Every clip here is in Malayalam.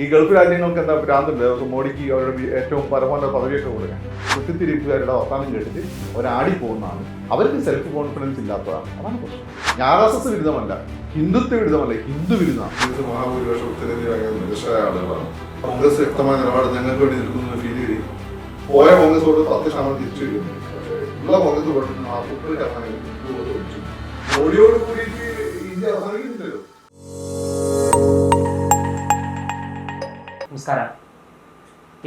ഈ ഗൾഫ് രാജ്യങ്ങൾക്ക് എന്താ ഭ്രാന്തുണ്ട് മോഡിക്ക് അവരുടെ ഏറ്റവും പരമോന്നത പദവിയൊക്കെ കൊടുക്കാൻ. കുത്തിത്തിരിപ്പുകാരുടെ വർത്താനം കേട്ടിട്ട് ഒരാടി പോകുന്നതാണ്. അവർക്ക് സെൽഫ് കോൺഫിഡൻസ് ഇല്ലാത്തതാണ്. അതാണ് പ്രശ്നം. ആർ എസ് എസ് വിരുദ്ധമല്ല ഹിന്ദുത്വ വിരുദ്ധമല്ല ഹിന്ദു വിരുദ്ധമാണ് കോൺഗ്രസ് ഫീൽ പോയ കോൺഗ്രസോട് പത്ത് ശതമാനം തിരിച്ചു കോൺഗ്രസ് മോഡിയോട് കൂടിയിട്ട് ഇന്ത്യ അവസാനിക്കുന്നില്ലല്ലോ നമസ്കാരം.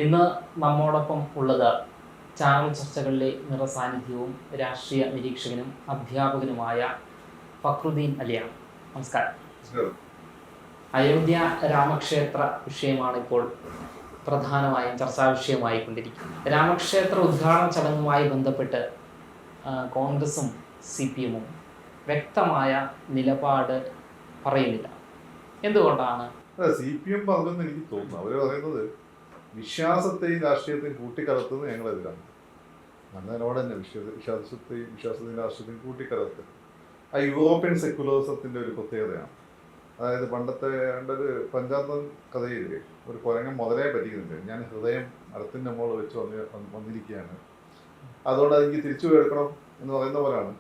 ഇന്ന് നമ്മോടൊപ്പം ഉള്ളത് ചാനൽ ചർച്ചകളിലെ നിറസാന്നിധ്യവും രാഷ്ട്രീയ നിരീക്ഷകനും അധ്യാപകനുമായ ഫക്രുദ്ദീൻ അലിയാണ്. നമസ്കാരം. അയോധ്യ രാമക്ഷേത്ര വിഷയമാണ് ഇപ്പോൾ പ്രധാനമായും ചർച്ചാ വിഷയമായി കൊണ്ടിരിക്കുന്നത് രാമക്ഷേത്ര ഉദ്ഘാടന ചടങ്ങുമായി ബന്ധപ്പെട്ട് കോൺഗ്രസും സി പി എമ്മും വ്യക്തമായ നിലപാട് പറയുന്നില്ല. എന്തുകൊണ്ടാണ് സി പി എം പറഞ്ഞെന്ന് എനിക്ക് തോന്നുന്നു. അവർ പറയുന്നത് വിശ്വാസത്തെയും രാഷ്ട്രീയത്തെയും കൂട്ടിക്കലർത്തുന്നത് ഞങ്ങളെതിരാണ്. നല്ല നിലപാട് തന്നെ വിശ്വാസ വിശ്വാസത്തെയും വിശ്വാസത്തെയും രാഷ്ട്രീയത്തെയും കൂട്ടിക്കലർത്തുക ആ യൂറോപ്യൻ സെക്കുലറിസത്തിന്റെ ഒരു പ്രത്യേകതയാണ്. അതായത് പണ്ടത്തെ ഒരു പഞ്ചാബ് കഥയിൽ ഒരു കുരങ്ങൻ മുതലേ പറ്റിക്കുന്നുണ്ട്. ഞാൻ ഹൃദയം മരത്തിന്റെ മുകളിൽ വെച്ച് വന്ന് വന്നിരിക്കുകയാണ്. അതുകൊണ്ട് അതെനിക്ക് തിരിച്ചു എടുക്കണം എന്ന് പറയുന്ന പോലെയാണ്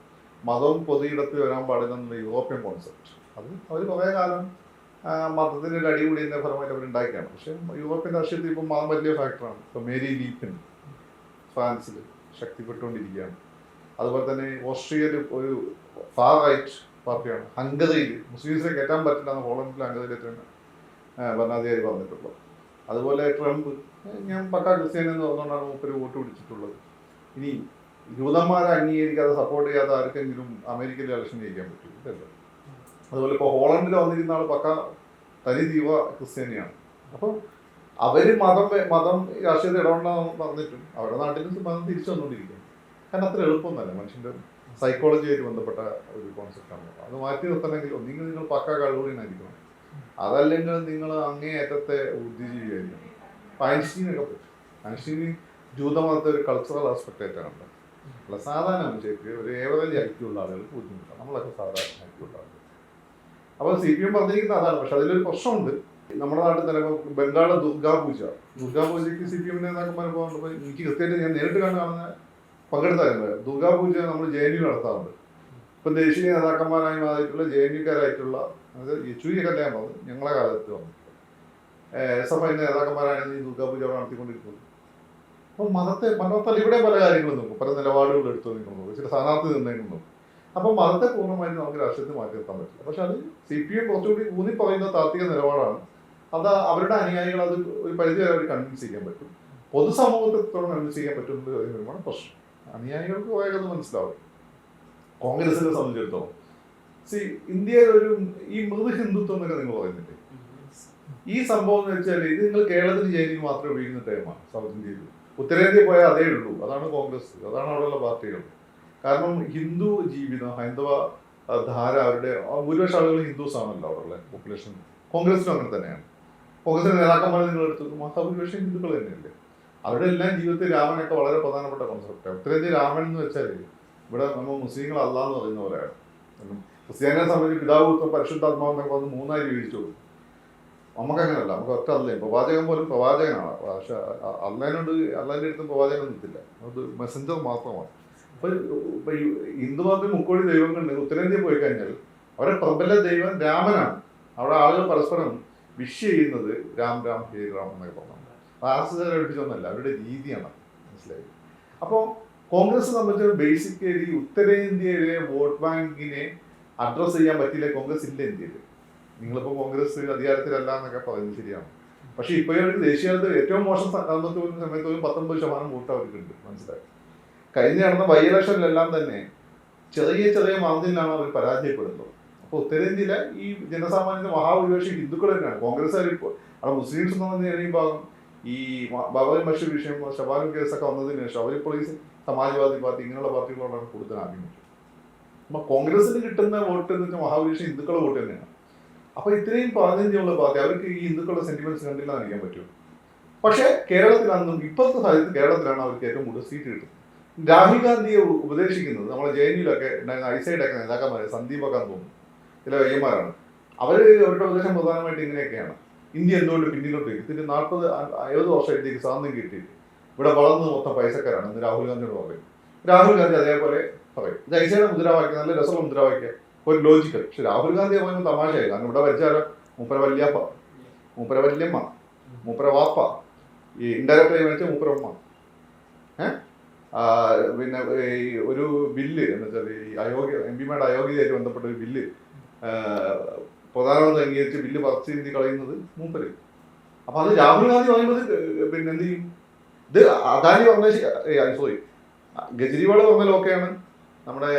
മതവും പൊതുയിടത്തിൽ വരാൻ പാടില്ല എന്നുള്ള യൂറോപ്യൻ കോൺസെപ്റ്റ് അത് അവർ കുറേ കാലം ആ, മതത്തിന്റെ ഒരു എന്ന ഫലമായിട്ട് അവർ ഉണ്ടാക്കിയാണ് പക്ഷേ യൂറോപ്യൻ രാഷ്ട്രീയത്തിൽ ഇപ്പം മതം വലിയ ഫാക്ടറാണ് ഇപ്പം മേരി ലീപ്പിൻ ഫ്രാൻസിൽ ശക്തിപ്പെട്ടുകൊണ്ടിരിക്കുകയാണ്. അതുപോലെ തന്നെ ഓസ്ട്രിയയിൽ ഒരു ഫാർ റൈറ്റ് പാർട്ടിയാണ്. ഹംഗറിയിൽ മുസ്ലിംസിനെ കയറ്റാൻ പറ്റില്ല എന്ന് ഹോളണ്ടിൽ ഹംഗറിയിൽ ഭരണാധികാരി പറഞ്ഞിട്ടുള്ളത് അതുപോലെ ട്രംപ് ഞാൻ പക്കാ ക്രിസ്ത്യാനി എന്ന് പറഞ്ഞുകൊണ്ടാണ് മൂപ്പര് വോട്ട് പിടിച്ചിട്ടുള്ളത്. ഇനി ജൂതന്മാരെ അംഗീകരിക്കാതെ സപ്പോർട്ട് ചെയ്യാതെ ആർക്കെങ്കിലും അമേരിക്കയിൽ ഇലക്ഷൻ ജയിക്കാൻ പറ്റും ഇല്ലല്ലോ അതുപോലെ ഇപ്പോൾ ഹോളണ്ടിൽ വന്നിരുന്ന ആൾ പക്ക തനി ദീപ ക്രിസ്ത്യാനിയാണ്. അപ്പോൾ അവർ മതം മതം രാഷ്ട്രീയത്തിൽ ഇടപെടണമെന്ന് പറഞ്ഞിട്ടും അവരുടെ നാട്ടിൽ മതം തിരിച്ചു വന്നുകൊണ്ടിരിക്കുകയാണ് കാരണം അത്ര എളുപ്പമൊന്നുമല്ല. മനുഷ്യന്റെ സൈക്കോളജിയായിട്ട് ബന്ധപ്പെട്ട ഒരു കോൺസെപ്റ്റാണ് അത് മാറ്റി നിർത്തണമെങ്കിൽ ഒന്നെങ്കിൽ നിങ്ങൾ പക്ക കഴിവുകളായിരിക്കണം അതല്ലെങ്കിൽ നിങ്ങൾ അങ്ങേയറ്റത്തെ ബുദ്ധിജീവിയായിരിക്കണം. അപ്പം ഐൻസ്റ്റീനൊക്കെ പറ്റും. ഐൻസ്റ്റീന് ജൂതമതത്തെ ഒരു കൾച്ചറൽ ആസ്പെക്റ്റ് ആയിട്ടാണ് അല്ല സാധാരണ മനുഷ്യർക്ക് ഒരു ഏവറേജ് ഐക്യമുള്ള ആളുകൾക്ക് ബുദ്ധിമുട്ടാണ്. നമ്മളൊക്കെ സാധാരണ ഐക്യമുള്ള ആളുകൾ അപ്പോൾ സി പി എം പറഞ്ഞിരിക്കുന്നത് അതാണ്. പക്ഷെ അതിലൊരു പ്രശ്നമുണ്ട്. നമ്മുടെ നാട്ടിൽ തന്നെ ബംഗാളിലെ ദുർഗാ പൂജ. ദുർഗാ പൂജയ്ക്ക് സി പി എം നേതാക്കന്മാർ പോകുമ്പോൾ എനിക്ക് കൃത്യമായിട്ട് ഞാൻ നേരിട്ട് കാണുന്ന പങ്കെടുത്തായിരുന്നു ദുർഗാ പൂജ നമ്മൾ ജെ എൻ യു നടത്താറുണ്ട്. ഇപ്പം ദേശീയ നേതാക്കന്മാരായി മാറിയിട്ടുള്ള ജെ എൻ യുക്കാരായിട്ടുള്ള അതായത് യെച്ചൂരി കല്യാണം പറഞ്ഞു ഞങ്ങളെ കാലത്ത് വന്നു എസ് എഫ് ഐ നേതാക്കന്മാരാണ് ഈ ദുർഗാ പൂജ അവിടെ നടത്തിക്കൊണ്ടിരിക്കുന്നത്. അപ്പം മതത്തെ മതത്തിൽ ഇവിടെ പല കാര്യങ്ങളും നോക്കും. പല നിലപാടുകൾ എടുത്തു നിൽക്കുന്നു ചില സ്ഥാനാർത്ഥി നിന്നേക്കുന്നു നോക്കും അപ്പം മതത്തെ പൂർണമായിട്ട് നമുക്ക് രാഷ്ട്രീയത്തിൽ മാറ്റി നിർത്താൻ പറ്റില്ല. പക്ഷെ അത് സി പി എം കുറച്ചുകൂടി ഊന്നി പറയുന്ന താത്വിക നിലപാടാണ്. അത് അവരുടെ അനുയായികൾ അത് ഒരു പരിധി വരെ അവർ കൺവിൻസ് ചെയ്യാൻ പറ്റും. പൊതുസമൂഹത്തോട് കൺവിൻസ് ചെയ്യാൻ പറ്റും എന്നത് കാര്യമാണ് പ്രശ്നം. അനുയായികൾക്ക് കുറേ അത് മനസ്സിലാവും. കോൺഗ്രസിനെ സംബന്ധിച്ചിടത്തോളം. സി ഇന്ത്യയിൽ ഒരു ഈ മൃദു ഹിന്ദുത്വം എന്നൊക്കെ നിങ്ങൾ പറയുന്നില്ലേ? ഈ സംഭവം എന്ന് വെച്ചാൽ ഇത് നിങ്ങൾ കേരളത്തിന് ജയിലിൽ മാത്രമേ ഉപയോഗിക്കുന്ന ടൈമാണ് സൗത്ത് ഇന്ത്യയിൽ. ഉത്തരേന്ത്യ പോയാൽ അതേ ഉള്ളൂ. അതാണ് കോൺഗ്രസ്. അതാണ് അവിടെയുള്ള പാർട്ടികൾ. കാരണം ഹിന്ദു ജീവിതം ഹൈന്ദവ ധാര അവരുടെ ഭൂരിപക്ഷം ആളുകൾ ഹിന്ദുസ് ആണല്ലോ അവിടെയുള്ള പോപ്പുലേഷൻ കോൺഗ്രസിനും അങ്ങനെ തന്നെയാണ്. കോൺഗ്രസിന്റെ നേതാക്കന്മാരെ നിങ്ങൾ എടുത്തു മഹാഭൂരിപക്ഷം ഹിന്ദുക്കൾ തന്നെയല്ലേ? അവരുടെ എല്ലാം ജീവിതത്തിൽ രാമനൊക്കെ വളരെ പ്രധാനപ്പെട്ട കോൺസെപ്റ്റാണ് ഉത്തരേന്ത്യ രാമൻ എന്ന് വെച്ചാൽ ഇവിടെ നമ്മൾ മുസ്ലിങ്ങൾ അല്ല എന്ന് പറയുന്ന പോലെയാണ്. ക്രിസ്ത്യാനിയെ സംബന്ധിച്ച് പിതാവ് പരിശുദ്ധാത്മാവെന്നൊക്കെ വന്ന് മൂന്നായി ജീവിച്ചു നമുക്ക് അങ്ങനെയല്ല നമുക്ക് ഒറ്റ അല്ലേ. പ്രവാചകൻ പോലും പ്രവാചകനാണ്. പക്ഷെ അല്ലേനോട് അല്ലേന്റെ അടുത്തും പ്രവാചകൻ നിൽക്കില്ല അത് മെസ്സഞ്ചർ മാത്രമാണ്. ഇപ്പൊ ഹിന്ദു മതത്തിൽ മുക്കോടി ദൈവങ്ങളുണ്ട്. ഉത്തരേന്ത്യ പോയി കഴിഞ്ഞാൽ അവരുടെ പ്രബല ദൈവം രാമനാണ്. അവിടെ ആളുകൾ പരസ്പരം വിഷ് ചെയ്യുന്നത് രാം രാം ഹേ രാം എന്നൊക്കെ പറഞ്ഞു ആർസുകാരെ പഠിപ്പിച്ചൊന്നല്ല അവരുടെ രീതിയാണ്. മനസ്സിലായി? അപ്പോൾ കോൺഗ്രസ് സംബന്ധിച്ച് ബേസിക്കലി ഉത്തരേന്ത്യയിലെ വോട്ട് ബാങ്കിനെ അഡ്രസ്സ് ചെയ്യാൻ പറ്റില്ല കോൺഗ്രസ് ഇല്ല ഇന്ത്യയിൽ. നിങ്ങളിപ്പോൾ കോൺഗ്രസ് അധികാരത്തിലല്ല എന്നൊക്കെ പറയുന്നത് ശരിയാണ്. പക്ഷേ ഇപ്പോഴും ദേശീയ ഏറ്റവും മോശം സമയത്ത് പത്തൊമ്പത് ശതമാനം വോട്ട് അവർക്കുണ്ട്. മനസ്സിലായി? കഴിഞ്ഞ നടന്ന ബൈ ഇലക്ഷനിലെല്ലാം തന്നെ ചെറിയ ചെറിയ മാർജിനിലാണ് അവർ പരാജയപ്പെടുന്നത്. അപ്പോൾ ഉത്തരേന്ത്യയിലെ ഈ ജനസാമാന്യത്തിന്റെ മഹാഭൂരിപക്ഷം ഹിന്ദുക്കൾ തന്നെയാണ്. കോൺഗ്രസ്സുകാർ ഇപ്പോൾ അവിടെ മുസ്ലിംസ് എന്ന് പറഞ്ഞു കഴിഞ്ഞ ഭാഗം ഈ ബാബറി മഷി വിഷയം ഷബാനും കേസൊക്കെ വന്നതിന് ശേഷം അവരിപ്പോൾ ഈ സമാജ്വാദി പാർട്ടി ഇങ്ങനെയുള്ള പാർട്ടികളോടാണ് കൂടുതൽ ആഭിമുഖ്യം. അപ്പൊ കോൺഗ്രസിന് കിട്ടുന്ന വോട്ട് എന്ന് വെച്ചാൽ മഹാഭൂരിപക്ഷം ഹിന്ദുക്കളുടെ വോട്ട് തന്നെയാണ്. അപ്പൊ ഇത്രയും പ്രാതിനിധ്യമുള്ള പാർട്ടി അവർക്ക് ഈ ഹിന്ദുക്കളുടെ സെന്റിമെന്റ്സ് കണ്ടില്ല എന്ന് അറിയാൻ പറ്റും പക്ഷേ കേരളത്തിലാണെന്നും ഇപ്പോഴത്തെ സാഹചര്യത്തിൽ കേരളത്തിലാണ് അവർക്ക് ഏറ്റവും കൂടുതൽ സീറ്റ് കിട്ടുന്നത്. രാഹുൽ ഗാന്ധിയെ ഉപദേശിക്കുന്നത് നമ്മളെ ജെ എൻ യുലൊക്കെ ഐസൈഡൊക്കെ നേതാക്കന്മാരെ സന്ദീപൊക്കെ തോന്നുന്നു ചില വയ്യന്മാരാണ്. അവർ അവരുടെ ഉപദേശം പ്രധാനമായിട്ട് ഇങ്ങനെയൊക്കെയാണ്. ഇന്ത്യ എന്തുകൊണ്ട് പിന്നിലോട്ട് ഇതിന്റെ നാൽപ്പത് എഴുപത് വർഷമായിട്ട് സ്വാതന്ത്ര്യം കിട്ടിയിട്ട് ഇവിടെ വളർന്ന് മൊത്തം പൈസക്കാരാണ് എന്ന് രാഹുൽ ഗാന്ധിയോട് പറയും രാഹുൽ ഗാന്ധി അതേപോലെ പറയും. ഇത് ഐസയുടെ മുദ്രാവാക്യം നല്ല രസമുള്ള മുദ്രാവാക്യം ഒരു ലോജിക്കൽ പക്ഷെ രാഹുൽ ഗാന്ധി പറയുമ്പോൾ തമാശയായി. കാരണം ഇവിടെ വരച്ചാലോ മൂപ്പര വല്യാപ്പ മൂപ്പര വല്യമ്മ മൂപ്പര വാപ്പ ഈ ഇൻഡയറക്റ്റ് ആയി വെച്ചാൽ മൂപ്പര ഉമ്മ ഏഹ് പിന്നെ ഈ ഒരു ബില്ല് എന്ന് വെച്ചാൽ ഈ അയോഗ്യ എം പിമാരുടെ അയോഗ്യതയായിട്ട് ബന്ധപ്പെട്ട ഒരു ബില്ല് പ്രധാനമന്ത്രി അംഗീകരിച്ച് ബില്ല് പറച്ച് ചെയ്തി കളയുന്നത് മൂപ്പര്. അപ്പൊ അത് രാഹുൽ ഗാന്ധി പറയുന്നത് പിന്നെ എന്ത് ചെയ്യും? ഇത് അദാനി പറഞ്ഞ സോറി ഗെജ്രിവാൾ പറഞ്ഞാലും ഓക്കെയാണ് നമ്മുടെ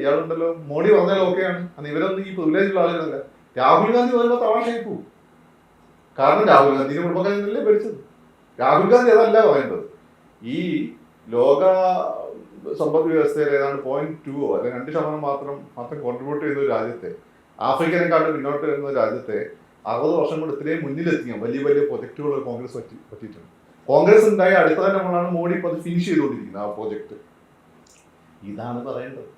ഇയാളുണ്ടല്ലോ മോഡി പറഞ്ഞാലും ഓക്കെയാണ് അന്ന് ഇവരൊന്നും ഈ പ്രിവിലേജുള്ള ആളുകളല്ല. രാഹുൽ ഗാന്ധി പറയുമ്പോൾ തമാശയായി പോകും കാരണം രാഹുൽ ഗാന്ധിന്റെ കുടുംബക്കാരനല്ലേ ഭരിച്ചത്? രാഹുൽ ഗാന്ധി അതല്ല പറയേണ്ടത്. ഈ ലോക സമ്പദ് വ്യവസ്ഥയിൽ ഏതാണ്ട് പോയിന്റ് ടു അല്ലെങ്കിൽ രണ്ട് ശതമാനം മാത്രം മാത്രം കോൺട്രിബ്യൂട്ട് ചെയ്യുന്ന ഒരു രാജ്യത്തെ ആഫ്രിക്കനെക്കാളും പിന്നോട്ട് വരുന്ന രാജ്യത്തെ അറുപത് വർഷം കൊണ്ട് ഇത്രയും മുന്നിലെത്തിയ വലിയ വലിയ പ്രൊജക്റ്റുകൾ കോൺഗ്രസ് പറ്റി പറ്റിയിട്ടുണ്ട്. കോൺഗ്രസ് ഉണ്ടായ അടുത്ത നമ്മളാണ് മോഡി ഇപ്പോൾ അത് ഫിനിഷ് ചെയ്തുകൊണ്ടിരിക്കുന്നത് ആ പ്രോജക്റ്റ് ഇതാണ് പറയേണ്ടത്.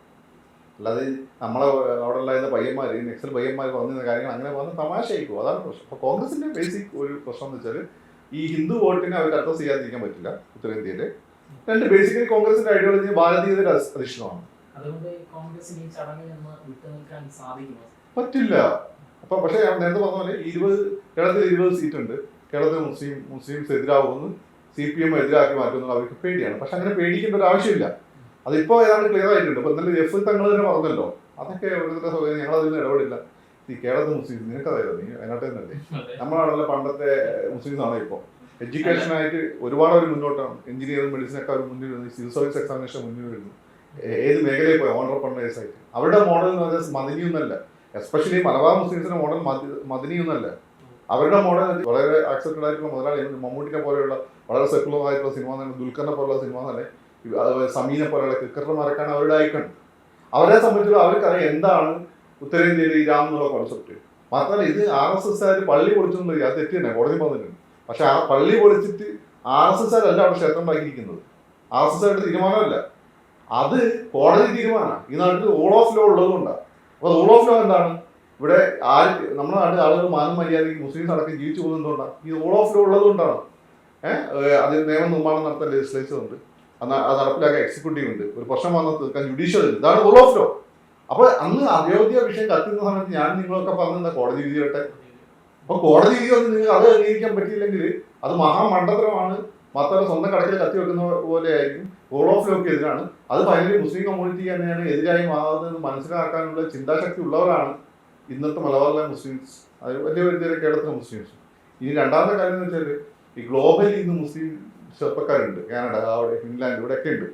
അല്ലാതെ നമ്മളെ അവിടെ ഉണ്ടായിരുന്ന പയ്യന്മാർ നെക്സൽ പയ്യന്മാർ പറഞ്ഞിരുന്ന കാര്യങ്ങൾ അങ്ങനെ പറഞ്ഞ് തമാശയായിരിക്കും അതാണ് പ്രശ്നം. അപ്പോൾ കോൺഗ്രസിന്റെ ബേസിക് ഒരു പ്രശ്നം എന്ന് വെച്ചാൽ ഈ ഹിന്ദു വോട്ടിനെ അവർക്ക് അഡ്രസ് ചെയ്യാതിരിക്കാൻ പറ്റില്ല ഉത്തരേന്ത്യയിൽ രണ്ട് ബേസിക്കലി കോൺഗ്രസിന്റെ ഐഡിയോളജി ഭാരതീയതയുടെ അധിഷ്ഠമാണ് അതുകൊണ്ട് കോൺഗ്രസിന് ഈ ചടങ്ങിൽ നിന്ന് സാധിക്കുമോ? പറ്റില്ല. അപ്പൊ പക്ഷേ ഞാൻ നേരത്തെ പറഞ്ഞ പോലെ ഇരുപത് കേരളത്തിൽ ഇരുപത് സീറ്റ് ഉണ്ട് കേരളത്തിൽ മുസ്ലിം മുസ്ലിംസ് എതിരാകുമെന്ന് സി പി എം എതിരാക്കി മാറ്റുന്നത് അവർക്ക് പേടിയാണ്. പക്ഷെ അങ്ങനെ പേടിക്കേണ്ട ഒരു ആവശ്യമില്ല. അതിപ്പോ ഏതാണ്ട് ക്ലിയർ ആയിട്ടുണ്ട്. ഇപ്പൊ ഇന്നലെ എഫ് തങ്ങൾ തന്നെ പറഞ്ഞല്ലോ. അതൊക്കെ ഓരോരുത്തരുടെ സൗകര്യം ഞങ്ങൾ അതിൽ ഇടപെടില്ല. ഈ കേരളത്തിൽ മുസ്ലിം നിനക്കതായിരുന്നു നീ അതിനകത്ത് തന്നെയല്ലേ? നമ്മളാണല്ലോ പണ്ടത്തെ മുസ്ലിംസ് ആണ് ഇപ്പോൾ എഡ്യൂക്കേഷൻ ആയിട്ട് ഒരുപാട് അവർ മുന്നോട്ടാണ് എഞ്ചിനീയറിംഗ് മെഡിസിനൊക്കെ അവർ മുന്നിൽ വരുന്നു സിവിൽ സർവീസ് എക്സാമിനേഷൻ മുന്നിൽ വരുന്നു. ഏത് മേഖലയിൽ പോയി? ഓണർപ്രണേഴ്സ് ആയിട്ട് അവരുടെ മോഡൽ എന്ന് പറഞ്ഞാൽ മദനിയൊന്നല്ല. എസ്പെഷ്യലി മലബാർ മുസ്ലിംസിന്റെ മോഡൽ മദനിയൊന്നല്ല. അവരുടെ മോഡൽ വളരെ ആക്സെപ്റ്റഡ് ആയിട്ടുള്ള മുതലാളി മമ്മൂട്ടിനെ പോലെയുള്ള വളരെ സെക്കുലർ ആയിട്ടുള്ള സിനിമ തന്നെ ദുൽഖറിനെ പോലുള്ള സിനിമ തന്നെ സമീനെ പോലെയുള്ള ക്രിക്കറ്റർമാരൊക്കെയാണ് അവരുടെ ഐക്കൺ. അവരെ സംബന്ധിച്ച് അവർക്കറിയാം എന്താണ് ഉത്തരേന്ത്യയിൽ ഈ രാം എന്നുള്ള കോൺസെപ്റ്റ് മാത്രമല്ല ഇത് ആർ എസ് എസ് ആര് പള്ളി പൊളിച്ചെന്നുള്ളത് അത് തെറ്റി തന്നെ. കോടതി പറഞ്ഞിട്ടുണ്ട്. പക്ഷെ ആ പള്ളി പൊളിച്ചിട്ട് ആർ എസ് എസ് ആരല്ല അവിടെ ക്ഷേത്രം ഉണ്ടാക്കിയിരിക്കുന്നത്. ആർ എസ് എസ് ആയിട്ട് തീരുമാനമല്ല. അത് കോടതി തീരുമാനമാണ്. ഈ നാട്ടിൽ റൂൾ ഓഫ് ലോ ഉള്ളതുകൊണ്ടാണ് അപ്പൊ റൂൾ ഓഫ് ലോ എന്താണ്? ഇവിടെ ആര് നമ്മുടെ നാട്ടിൽ ആളുകൾ മാനം മര്യാദയ്ക്ക് മുസ്ലിംസ് അടക്കം ജീവിച്ചു പോകുന്നതുകൊണ്ടാണ് ഈ റൂൾ ഓഫ് ലോ ഉള്ളതുകൊണ്ടാണ് ഏഹ് അതിന് നിയമനിർമ്മാണം നടത്താൻ ലെജിസ്ലേച്ചർ ഉണ്ട്. അത് നടപ്പിലാക്കാൻ എക്സിക്യൂട്ടീവ് ഉണ്ട്. ഒരു പ്രശ്നം വന്നാൽ തീർക്കാൻ ജുഡീഷ്യൽ ഉണ്ട്. ഇതാണ് റൂൾ ഓഫ് ലോ അപ്പൊ അന്ന് അയോധ്യ വിഷയം കത്തുന്ന സമയത്ത് ഞാൻ നിങ്ങളൊക്കെ പറഞ്ഞിരുന്ന കോടതി വിധി അപ്പൊ കോടതി വിധി വന്ന് നിങ്ങൾ അത് അംഗീകരിക്കാൻ പറ്റിയില്ലെങ്കിൽ അത് മഹാമണ്ഡലമാണ് മാത്രമല്ല സ്വന്തം കടക്കിൽ കത്തി വെക്കുന്ന പോലെ ആയിരിക്കും. റൂൾ ഓഫ് ലോക്ക് എതിരാണ്. അത് ഫൈനലി മുസ്ലിം കമ്മ്യൂണിറ്റി തന്നെയാണ് എതിരായി മാറുന്നതെന്ന് മനസ്സിലാക്കാനുള്ള ചിന്താശക്തി ഉള്ളവരാണ് ഇന്നത്തെ മലബാറിലെ മുസ്ലിംസ്. അത് വലിയ വലിയ കേരളത്തിലെ മുസ്ലിംസ്. ഇനി രണ്ടാമത്തെ കാര്യം എന്ന് വെച്ചാൽ ഈ ഗ്ലോബലി ഇന്ന് മുസ്ലിം ചെറുപ്പക്കാരുണ്ട്. കാനഡ അവിടെ ഫിൻലാൻഡ് ഇവിടെയൊക്കെ ഉണ്ട്.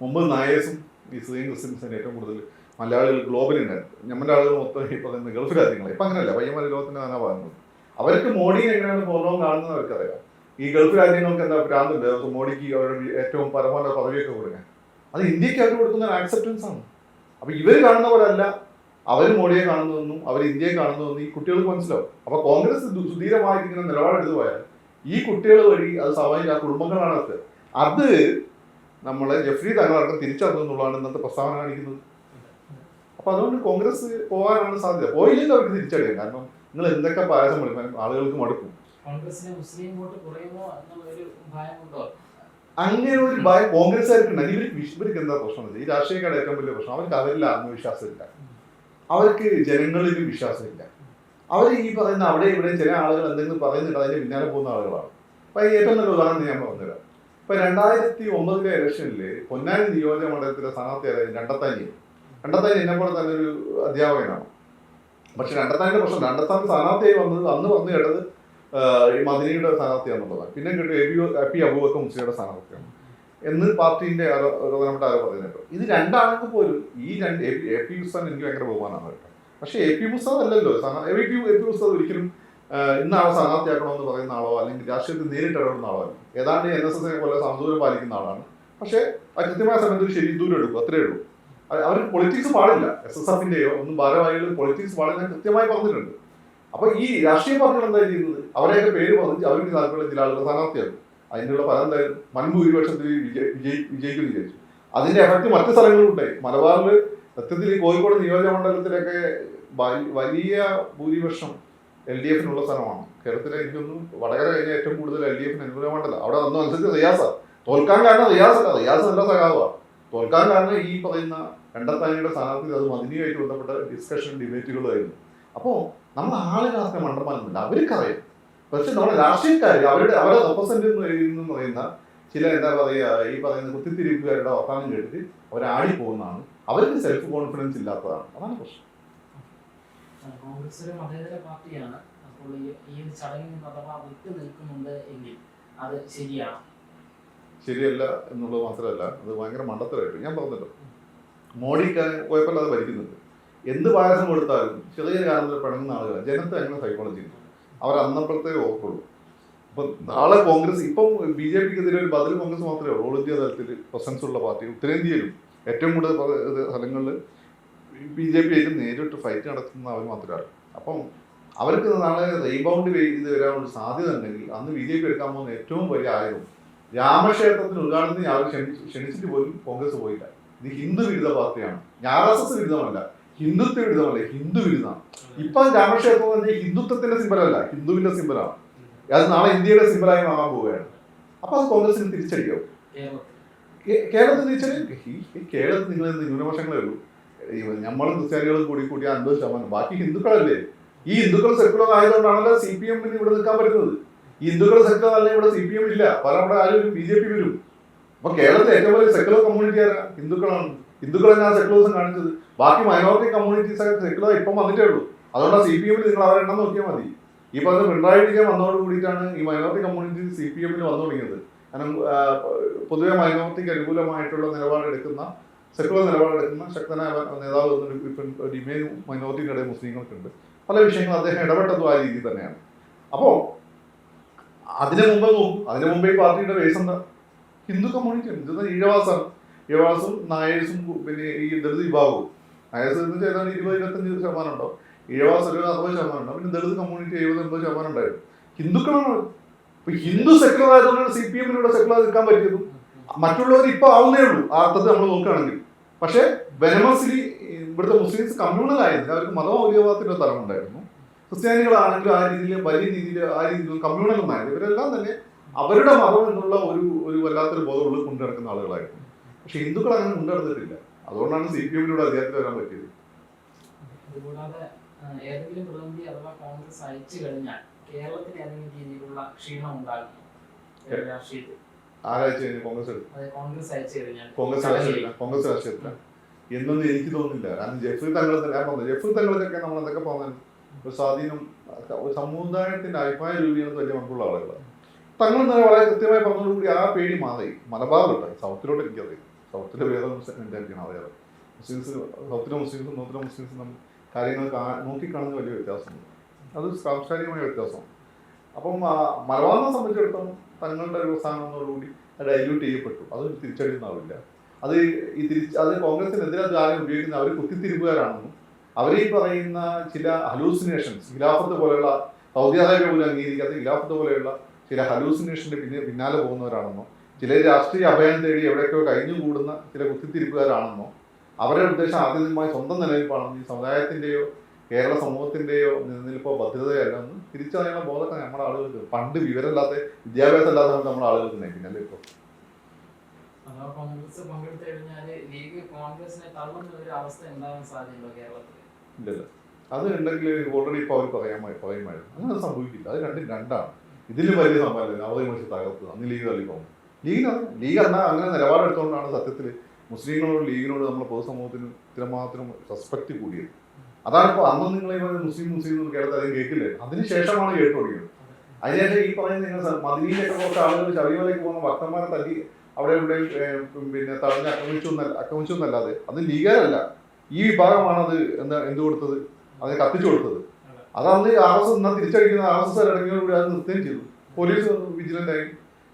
മുമ്പ് നായേഴ്സും ഈ സ്ത്രീ ക്രിസ്ത്യൻസിന് ഏറ്റവും കൂടുതൽ മലയാളികൾ ഗ്ലോബലി ഉണ്ടായിരുന്നു. നമ്മുടെ ആളുകൾ മൊത്തം പറയുന്ന ഗൾഫ് രാജ്യങ്ങൾ ഇപ്പം അങ്ങനെയല്ല പയ്യന്മാർ ലോകത്തിന്റെ നാനാ ഭാഗങ്ങൾ അവർക്ക് മോഡി എങ്ങനെയാണ് പൂർണവും കാണുന്നത് അവർക്കറിയാം. ഈ ഗൾഫ് രാജ്യങ്ങൾക്ക് എന്താ ഭ്രാന്തുണ്ട് മോഡിക്ക് അവരുടെ ഏറ്റവും പരമോന്നത പദവിയൊക്കെ കൊടുക്കാൻ. അത് ഇന്ത്യയ്ക്ക് അവർ കൊടുക്കുന്ന ആക്സെപ്റ്റൻസ് ആണ്. അപ്പൊ ഇവർ കാണുന്ന അവർ മോഡിയെ കാണുന്നതെന്നും അവർ ഇന്ത്യയെ കാണുന്നതെന്നും ഈ കുട്ടികൾക്ക് മനസ്സിലാവും. അപ്പൊ കോൺഗ്രസ് സുധീരമായിട്ട് ഇങ്ങനെ നിലപാടെടുത്തു പോയാൽ ഈ കുട്ടികൾ വഴി അത് സ്വാഭാവിക ആ കുടുംബങ്ങളാണ് അത് അത് നമ്മളെ ജെഫ്രി തങ്ങളടക്കം തിരിച്ചറിഞ്ഞു എന്നുള്ളതാണ് ഇന്നത്തെ പ്രസ്താവന കാണിക്കുന്നത്. അപ്പൊ അതുകൊണ്ട് കോൺഗ്രസ് പോകാനാണ് സാധ്യത. പോയില്ലെങ്കിൽ അവർക്ക് തിരിച്ചറിയാം. കാരണം നിങ്ങൾ എന്തൊക്കെ പായസം പഠിക്കും ആളുകൾക്ക് മടുക്കും. കോൺഗ്രസിന് മുസ്ലിം വോട്ട് കുറയുമോ എന്നൊരു ഭയമുണ്ടോ? അങ്ങനെ ഒരു ഭയം കോൺഗ്രസ് വിഷ്- ഇവർക്ക് എന്താ പ്രശ്നം? ഈ രാഷ്ട്രീയക്കാരുടെ ഏറ്റവും വലിയ പ്രശ്നം. അവർക്ക് അവരിൽ ആത്മവിശ്വാസമില്ല. അവർക്ക് ജനങ്ങളിൽ വിശ്വാസമില്ല. അവർ ഈ പറയുന്ന അവിടെ ഇവിടെ ചില ആളുകൾ എന്തെങ്കിലും പറയുന്നുണ്ട് അതിന്റെ പിന്നാലെ പോകുന്ന ആളുകളാണ്. അപ്പൊ ഏറ്റവും നല്ല ഉദാഹരണം ഞാൻ പറഞ്ഞുതരാം. ഇപ്പൊ രണ്ടായിരത്തി ഒമ്പതിലെ ഇലക്ഷനിൽ പൊന്നാനി നിയോജക മണ്ഡലത്തിലെ സ്ഥാനാർത്ഥിയായ രണ്ടത്താനി രണ്ടത്താനി എന്നെ പോലെ തന്നെ ഒരു അധ്യാപകനാണ്. പക്ഷെ രണ്ടത്താന്റെ പ്രശ്നം രണ്ടത്താൻ സ്ഥാനാർത്ഥിയായി വന്നത് അന്ന് വന്നു കേട്ടത് ഈ മദിനിയുടെ സ്ഥാനാർത്ഥിയാണെന്നുള്ളതാണ്. പിന്നെ കേട്ടു A P A P Aboobacker മുസ്ലിയുടെ സ്ഥാനാർത്ഥിയാണ്. എന്ന് പാർട്ടിന്റെ ആരോ- പ്രധാനപ്പെട്ട ആരോ പറയുന്നുണ്ട് ഇത് രണ്ടാണെങ്കിൽ പോലും ഈ രണ്ട് എ പി- ഉസ്താൻ എനിക്ക് ഭയങ്കര ബഹുമാനമാണ് കേട്ടോ. പക്ഷേ എ പി ഉസ്താദ് അല്ലല്ലോ. എ പി എ പി ഉസ്താദ് ഒരിക്കലും ഇന്നാളെ സ്ഥാനാർത്ഥിയാക്കണമെന്ന് പറയുന്ന ആളോ അല്ലെങ്കിൽ രാഷ്ട്രീയത്തിൽ നേരിട്ട് ഇടപെടുന്ന ആളോ ഏതാണ്ട് എൻ എസ് എസിനെ പോലെ സമദൂരം പാലിക്കുന്ന ആളാണ്. പക്ഷേ കൃത്യമായ സമയത്ത് ഒരു ശരി ദൂരം എടുക്കും. അത്രേ ഉള്ളൂ. അവ- അവർക്ക് പൊളിറ്റിക്സ് പാടില്ല. എസ് എസ് എഫിന്റെയോ ഒന്നും ഭാരവാഹികൾ പൊളിറ്റിക്സ് പാടില്ല കൃത്യമായി പറഞ്ഞിട്ടുണ്ട്. അപ്പൊ ഈ രാഷ്ട്രീയ പാർട്ടികൾ എന്താ ചെയ്യുന്നത്? അവരെയൊക്കെ പേര് പറഞ്ഞ് അവർക്ക് താല്പര്യമുള്ള ചില ആളുകൾ സ്ഥാനാർത്ഥിയാകും അതിനുള്ള ഫലം എന്തായാലും വൻഭൂരിപക്ഷത്തിൽ വിജയി വിജയി വിജയിക്കും വിചാരിച്ചു. അതിന്റെ എഫക്ട് മറ്റു സ്ഥലങ്ങളിലും ഉണ്ടായി. മലബാറിൽ സത്യത്തിൽ ഈ കോഴിക്കോട് നിയോജക മണ്ഡലത്തിലൊക്കെ വലിയ ഭൂരിപക്ഷം എൽ ഡി എഫിനുള്ള സ്ഥലമാണ്. കേരളത്തിലെ എനിക്കൊന്നും വടകര കഴിഞ്ഞ ഏറ്റവും കൂടുതൽ എൽ ഡി എഫിന് അനുകൂലമണ്ഡലം അവിടെ അന്ന് അനുസരിച്ച് റിയാസാണ് തോൽക്കാൻ കാരണം റിയാസ് റിയാസ് നല്ല സഖാവാ. തോൽക്കാൻ കാരണം ഈ പറയുന്ന കണ്ടെത്താനിയുടെ സ്ഥാനാർത്ഥി അത് മദിനിയുമായിട്ട് ബന്ധപ്പെട്ട ഡിസ്കഷൻ ഡിബേറ്റുകളായിരുന്നു അപ്പോൾ നമ്മൾ ആളുകളൊക്കെ മണ്ടന്മാരൊന്നുമില്ല. അവർക്കറിയാം. പക്ഷെ നമ്മുടെ രാഷ്ട്രീയക്കാർ അവരുടെ അവരെ റെപ്രസെന്റ് എന്ന് പറയുന്ന ചില എന്താ പറയുക ഈ പറയുന്ന കുത്തിത്തിരിപ്പുകാരുടെ വർത്തമാനം കേട്ടിട്ട് അവരാടി പോകുന്നതാണ് അവർക്ക് സെൽഫ് കോൺഫിഡൻസ് ഇല്ലാത്തതാണ്. അതാണ് പ്രശ്നം. കോൺഗ്രസ് ഒരു മതേതര പാർട്ടിയാണ് അപ്പോൾ ഈ ഒരു ചടങ്ങിൽ അഥവാ വിട്ടു നിൽക്കുന്നുണ്ട് എങ്കിൽ അത് ശരിയാണ്. ശരിയല്ല എന്നുള്ളത് മാത്രമല്ല അത് ഭയങ്കര മണ്ടത്തരമായിട്ട്. ഞാൻ പറഞ്ഞല്ലോ മോഡിക്ക് കുഴപ്പമില്ലാതെ ഭരിക്കുന്നുണ്ട്. എന്ത് പായസം കൊടുത്താലും ചെറിയ കാലത്തിൽ പിണങ്ങുന്ന ആളുകൾ ജനത്തെ അങ്ങനെ സൈക്കോളജി അവർ അന്നപ്പോഴത്തേ ഓർക്കുള്ളൂ. അപ്പം നാളെ കോൺഗ്രസ് ഇപ്പം ബി ജെ പിക്ക് എതിരെ ഒരു ബദൽ കോൺഗ്രസ് മാത്രമേ ഉള്ളൂ. ഓൾ ഇന്ത്യ തലത്തിൽ പ്രസൻസ് ഉള്ള പാർട്ടി ഉത്തരേന്ത്യയിലും ഏറ്റവും കൂടുതൽ സ്ഥലങ്ങളിൽ ബി ജെ പി ആയിട്ട് നേരിട്ട് ഫൈറ്റ് നടത്തുന്ന അവർ മാത്രമാണ് അപ്പം അവർക്ക് നാളെ റീബൗണ്ട് ചെയ്ത് വരാനുള്ള സാധ്യത ഉണ്ടെങ്കിൽ അന്ന് ബി ജെ പി എടുക്കാൻ പോകുന്ന ഏറ്റവും വലിയ ആയുധം രാമക്ഷേത്രത്തിന് ഉദ്ഘാടനത്തിന് ഞാൻ ക്ഷണിച്ച് ക്ഷണിച്ചിട്ട് പോലും കോൺഗ്രസ് പോയില്ല. ഇത് ഹിന്ദു വിരുദ്ധ പാർട്ടിയാണ്. ആർ എസ് എസ് വിരുദ്ധമല്ല. ഹിന്ദുത്വ വിരുദ്ധമല്ല. ഹിന്ദു വിരുദ്ധമാണ്. ഇപ്പൊ രാമക്ഷേത്രം എന്ന് ഹിന്ദുത്വത്തിന്റെ സിമ്പലല്ല ഹിന്ദുവിന്റെ സിമ്പലാണ് അത് നാളെ ഇന്ത്യയുടെ സിമ്പലായി മാറാൻ പോവുകയാണ്. അപ്പൊ അത് കോൺഗ്രസിന് തിരിച്ചടിയോ കേരളത്തിൽ തിരിച്ചടി? കേരളത്തിൽ നിങ്ങൾ ന്യൂനപക്ഷങ്ങളെ ഉള്ളൂ? നമ്മളും ക്രിസ്ത്യാനികളും കൂടി കൂടി അൻപത് ശതമാനം. ബാക്കി ഹിന്ദുക്കളല്ലേ? ഈ ഹിന്ദുക്കൾ സെക്കുലർ ആയതുകൊണ്ടാണല്ലോ സി പി എമ്മിന് ഇവിടെ നിൽക്കാൻ പറ്റുന്നത്. ഈ സെക്ടർ അല്ല ഇവിടെ സി പി എം ഇല്ല. പല നമ്മുടെ ആരും ബി ജെ പി വരും. അപ്പൊ കേരളത്തിൽ ഏറ്റവും വലിയ സെക്കുലർ കമ്മ്യൂണിറ്റി ആരാ? ഹിന്ദുക്കളാണ്. ഹിന്ദുക്കളെന്നാ സെക്കുലേഴ്സും കാണിച്ചത്. ബാക്കി മൈനോറിറ്റി കമ്മ്യൂണിറ്റീസ് സെക്കുലർ ഇപ്പം വന്നിട്ടേ ഉള്ളൂ. അതുകൊണ്ട് സി പി എമ്മിൽ നിങ്ങൾ അവരെ എണ്ണം നോക്കിയാൽ മതി. ഈ പറഞ്ഞ പിണറായി വിജയൻ വന്നതോട് കൂടിയിട്ടാണ് ഈ മൈനോറിറ്റി കമ്മ്യൂണിറ്റി സി പി എമ്മിൽ വന്നു തുടങ്ങിയത്. കാരണം പൊതുവെ മൈനോറിറ്റിക്ക് അനുകൂലമായിട്ടുള്ള നിലപാടെടുക്കുന്ന സെക്കുലർ നിലപാടെടുക്കുന്ന ശക്തനായ നേതാവ് ഒരു ഇമേജ് മൈനോറിറ്റിയുടെ മുസ്ലിങ്ങൾക്കുണ്ട് പല വിഷയങ്ങളും അദ്ദേഹം ഇടപെട്ടതും ആ രീതിയിൽ തന്നെയാണ്. അപ്പോൾ അതിനു മുമ്പ് നോക്കും അതിനു മുമ്പേ ഈ പാർട്ടിയുടെ ബേസ് എന്താ? ഹിന്ദു കമ്മ്യൂണിറ്റി ഇത് ഈഴവാസാണ്. ഈഴവാസും നായേഴ്സും പിന്നെ ഈ ദളിത് വിഭാഗവും. നായേഴ്സ് എന്ന് ഇരുപത് ഇരുപത്തഞ്ച് ശതമാനം ഉണ്ടോ ഈഴവാസ് ഒരു അറുപത് ശതമാനം ഉണ്ടാവും. പിന്നെ ദളിത് കമ്മ്യൂണിറ്റി എഴുപത് എൺപത് ശതമാനം ഉണ്ടായിരുന്നു. ഹിന്ദുക്കളാണ് ഇപ്പൊ ഹിന്ദു സെക്കുലർ ആയതുകൊണ്ടാണ് സി പി എമ്മിലൂടെ സെക്കുലർ നിൽക്കാൻ പറ്റിയത്. മറ്റുള്ളവർ ഇപ്പൊ ആവുന്നേ ഉള്ളൂ. അർത്ഥത്തിൽ നമ്മൾ നോക്കുകയാണെങ്കിൽ. പക്ഷേ ബനമസിലി ഇവിടുത്തെ മുസ്ലിംസ് കമ്മ്യൂണൽ ആയിരുന്നു അവർക്ക് മതമൗലികവാദത്തിന്റെ തലം ഉണ്ടായിരുന്നു ക്രിസ്ത്യാനികളാണെങ്കിലും ആ രീതിയിൽ വലിയ രീതിയിൽ ആ രീതിയിൽ കമ്മ്യൂണൽ ഒന്നായിരുന്നു ഇവരെല്ലാം തന്നെ അവരുടെ മതം എന്നുള്ള ഒരു ഒരു വല്ലാത്തൊരു ബോധം ഉള്ളിൽ കൊണ്ടു നടക്കുന്ന ആളുകളായിരുന്നു. പക്ഷെ ഹിന്ദുക്കൾ അങ്ങനെ കൊണ്ടു നടന്നിട്ടില്ല. അതുകൊണ്ടാണ് സി പി എമ്മിലൂടെ അദ്ദേഹത്തിന് വരാൻ പറ്റിയത്. അതുകൂടാതെ ഏതെങ്കിലും പ്രതിനിധി അഥവാ കോൺഗ്രസ് അയച്ചു കഴിഞ്ഞാൽ കേരളത്തിൽ ഏതെങ്കിലും രീതിയിലുള്ള ക്ഷീണം ഉണ്ടാകുന്നു കേരള രാഷ്ട്രീയത്തിൽ കോൺഗ്രസ് കോൺഗ്രസ് അയച്ചു കഴിഞ്ഞാൽ കോൺഗ്രസ് എന്നൊന്നും എനിക്ക് തോന്നുന്നില്ല. കാരണം ജെഫ്രി തങ്ങൾ തന്നെ ഞാൻ പറഞ്ഞു ജെഫ്രി തങ്ങൾക്കൊക്കെ നമ്മൾ എന്തൊക്കെ പറഞ്ഞാൽ ഒരു സ്വാധീനം സമുദായത്തിന്റെ അഭിപ്രായ രൂപീകരണത്തിൽ വലിയ പങ്കുള്ള ആളുകളാണ് തങ്ങൾ തന്നെ വളരെ കൃത്യമായി പറഞ്ഞതോടുകൂടി ആ പേടി മാറി. മലബാറിലുണ്ട് സൗത്തിലോട്ട് എനിക്കറിയാം. സൗത്തിലെ വേറെ മെന്റാലിറ്റിയാണ് അറിയാറ് മുസ്ലിംസ് സൗത്തിലെ മുസ്ലിംസും നോർത്തിലെ മുസ്ലിംസും നമ്മൾ കാര്യങ്ങൾ നോക്കിക്കാണുന്ന വലിയ വ്യത്യാസമുണ്ട് അത് സാംസ്കാരികമായ വ്യത്യാസമാണ്. അപ്പം മലബാറിനെ സംബന്ധിച്ചിടത്തോളം തങ്ങളുടെ ഒരു സ്ഥാനത്തോടുകൂടി ഡൈല്യൂട്ട് ചെയ്യപ്പെട്ടു. അത് തിരിച്ചടിയുന്നാവില്ല അത് ഈ തിരിച്ച് അത് കോൺഗ്രസിനെതിരെ ആരും ഉപയോഗിക്കുന്ന അവർ കുത്തിത്തിരിപ്പുകാരാണെന്നും അവർ ഈ പറയുന്ന ചില ഹലൂസിനേഷൻസ് ഖിലാഫത്ത് പോലെയുള്ള സൗദി അറേബ്യ പോലും അംഗീകരിക്കാത്ത ഖിലാഫത്ത് പോലെയുള്ള ചില ഹലൂസിനേഷന്റെ പിന്നെ പിന്നാലെ പോകുന്നവരാണെന്നോ ചില രാഷ്ട്രീയ അഭയം തേടി എവിടെയൊക്കെയോ കഴിഞ്ഞുകൂടുന്ന ചില കുത്തിത്തിരിപ്പുകാരാണെന്നോ അവരുടെ ഉദ്ദേശം ആദ്യമായി സ്വന്തം നിലനിൽപ്പാണെന്ന് ഈ സമുദായത്തിന്റെയോ കേരള സമൂഹത്തിന്റെയോ നിലനിൽപ്പോ ഭദ്രതയല്ല എന്ന് തിരിച്ചറിയാനുള്ള ബോധമൊക്കെ നമ്മുടെ ആളുകൾക്ക് പണ്ട് വിവരമില്ലാത്ത വിദ്യാഭ്യാസം ഇല്ലാത്ത നമ്മുടെ ആളുകൾക്ക് നയിക്കുന്നല്ലേ ഇപ്പോൾ കോൺഗ്രസ് പങ്കെടുത്തു കഴിഞ്ഞാൽ ലീഗ് കോൺഗ്രസിനെ തള്ളുന്ന ഒരു അവസ്ഥ ഉണ്ടാകാൻ സാധ്യതയുണ്ടോ കേരളത്തിൽ ഇല്ലല്ലോ അത് ഉണ്ടെങ്കിൽ ഓൾറെഡി ഇപ്പോൾ അവർ പറയാൻ പറയുമായിരുന്നു അങ്ങനെ സംഭവിക്കില്ല. അത് രണ്ടും രണ്ടാണ്. ഇതിലും വലിയ സംഭവമല്ല നവോദയ മനുഷ്യ തകർത്തത്. അന്ന് ലീഗ് തള്ളി ലീഗ് ലീഗ് എന്നാൽ അങ്ങനെ നിലപാടെടുത്തുകൊണ്ടാണ് സത്യത്തിൽ മുസ്ലിങ്ങളോട് ലീഗിനോട് നമ്മുടെ പൊതുസമൂഹത്തിന് ഇത്രമാത്രം റെസ്പെക്ട് കൂടിയത്. അതാണ് ഇപ്പോൾ അന്ന് നിങ്ങൾ ഈ പറയുന്ന മുസ്ലിം മുസ്ലിം എന്ന് കേരളത്തിൽ അധികം കേൾക്കില്ലേ അതിനുശേഷമാണ് കേട്ടു തുടങ്ങിയത്. അതിനുശേഷം ഈ പറയുന്ന നിങ്ങൾ മദീനയിലൊക്കെ കുറച്ച് ആളുകൾ ശബരിമലയ്ക്ക് പോകുന്ന ഭക്തന്മാരെ തല്ലി അവിടെ ഇവിടെ പിന്നെ തടഞ്ഞ് ആക്രമിച്ചു ആക്രമിച്ചു എന്നല്ലാതെ അത് ലീഗാരല്ല ഈ വിഭാഗമാണ് അത് എന്താ എന്ത് കൊടുത്തത്? അത് കത്തിച്ചു കൊടുത്തത്. അത് അന്ന് ആർ എസ് എന്നാൽ തിരിച്ചടിക്കുന്ന ആർ എസ് അടങ്ങിയോടുകൂടി അത് നിർത്തുകയും ചെയ്തു. പോലീസ് വിജിലന്റ് ആയി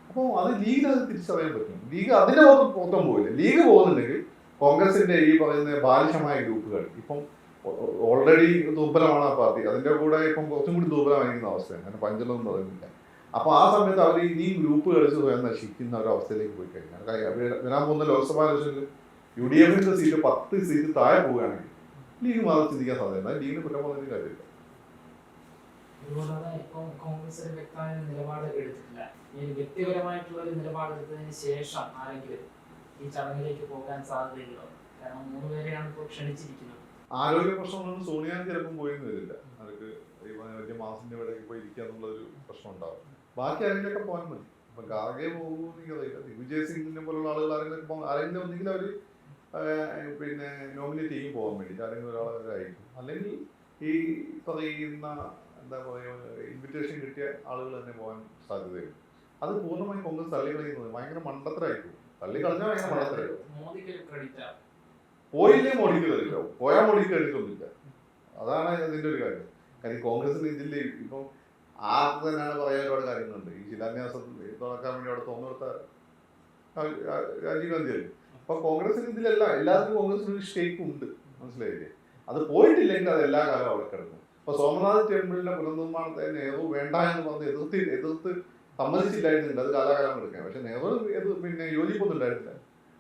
അപ്പോൾ അത് ലീഗിന് അത് തിരിച്ചറിയാൻ പറ്റും. ലീഗ് അതിന്റെ പുറത്ത് പുറത്തും പോയില്ല ലീഗ് പോകുന്നുണ്ടെങ്കിൽ കോൺഗ്രസിന്റെ ഈ പറയുന്ന ബാലിശമായ ഗ്രൂപ്പുകൾ ഇപ്പം ഓൾറെഡി ദുർബലമാണ് ആ പാർട്ടി. അതിന്റെ കൂടെ ഇപ്പം കുറച്ചും കൂടി ദുർബലമായിരിക്കുന്ന അവസ്ഥയാണ്. അങ്ങനെ പഞ്ചലൊന്നും പറയുന്നില്ല. അപ്പോൾ ആ സമയത്ത് അവർ ഈ ഗ്രൂപ്പ് കളിച്ച് സ്വയം നശിക്കുന്ന ഒരു അവസ്ഥയിലേക്ക് പോയി കഴിഞ്ഞാൽ വരാൻ പോകുന്ന ലോക്സഭാ ഇലക്ഷനിൽ യു ഡി എഫിന്റെ സീറ്റ് പത്ത് സീറ്റ് താഴെ പോവുകയാണെങ്കിൽ ലീഗ് മാറി ചിന്തിക്കാൻ സാധ്യത ലീഗിന് കുറ്റം പറഞ്ഞൊരു കാര്യമില്ല. അതുകൂടാതെ ഇപ്പം കോൺഗ്രസ് ഒരു വ്യക്തമായ നിലപാട് എടുത്തിട്ടില്ല. വ്യക്തിപരമായിട്ടുള്ള ഒരു നിലപാട് എടുത്തതിന് ശേഷം ആരെങ്കിലും ഈ ചടങ്ങിലേക്ക് പോകാൻ സാധ്യതയുണ്ടോ? കാരണം മൂന്ന് പേരെയാണ് ഇപ്പോൾ ക്ഷണിച്ചിരിക്കുന്നത്. ആരോഗ്യ പ്രശ്നങ്ങളൊന്നും സോണിയാൻ ചിലപ്പം പോയെന്ന് വരില്ല. അവർക്ക് ഈ വലിയ മാസിന്റെ പോയി ഇരിക്കുക എന്നുള്ളൊരു പ്രശ്നം ഉണ്ടാവും. ബാക്കി ആരെങ്കിലൊക്കെ പോകാൻ മതി. അപ്പൊ ഗാർഗെ പോകുമെന്ന് എനിക്കറിയില്ല. ദിഗ്വിജയ് സിംഗിനെ പോലുള്ള ആളുകൾ ആരെങ്കിലും ആരെങ്കിലും ഒന്നെങ്കിൽ അവർ പിന്നെ നോമിനേറ്റ് ചെയ്യും പോകാൻ വേണ്ടിയിട്ട്. ആരെങ്കിലും അയക്കും അല്ലെങ്കിൽ ഈ പറയുന്ന എന്താ പറയുക ഇൻവിറ്റേഷൻ കിട്ടിയ ആളുകൾ തന്നെ പോകാൻ സാധ്യതയുണ്ട്. അത് പൂർണമായും കോൺഗ്രസ് തള്ളി കളയുന്നത് ഭയങ്കര മണ്ടത്തരായിരിക്കും. തള്ളി കളഞ്ഞാൽ ഭയങ്കര മണ്ടത്തരായിരിക്കും. പോയില്ലേ മോഡിക്ക് ക്രെഡിറ്റ് പോയാൽ മോഡിക്ക് കഴിച്ചൊന്നുമില്ല അതാണ് അതിന്റെ ഒരു കാര്യം. കാര്യം കോൺഗ്രസിന് ഇതിൽ ഇപ്പം ആർക്ക് തന്നെയാണ് പറയാൻ ഒരുപാട് കാര്യങ്ങളുണ്ട്. ഈ ശിലാന്യാസം തുറക്കാൻ വേണ്ടി അവിടെ തോന്നെടുത്ത രാജീവ് ഗാന്ധി അല്ലേ അപ്പൊ കോൺഗ്രസിന് ഇതിലല്ല എല്ലാവർക്കും കോൺഗ്രസിന് ഒരു ഷേപ്പ് ഉണ്ട്. മനസ്സിലായില്ലേ? അത് പോയിട്ടില്ലെങ്കിൽ അത് എല്ലാ കാലവും അവിടെ കിടക്കും. അപ്പൊ സോമനാഥ് ടെമ്പിളിന്റെ പുനർനിർമ്മാണത്തെ നെഹ്റു വേണ്ട എന്ന് പറഞ്ഞ് എതിർത്ത് എതിർത്ത് സമ്മതിച്ചില്ലായിരുന്നില്ല അത് കാലാകാലം എടുക്കാൻ പക്ഷെ നെഹ്റു എതിർ പിന്നെ യോജിപ്പൊന്നുണ്ടായിരുന്നില്ല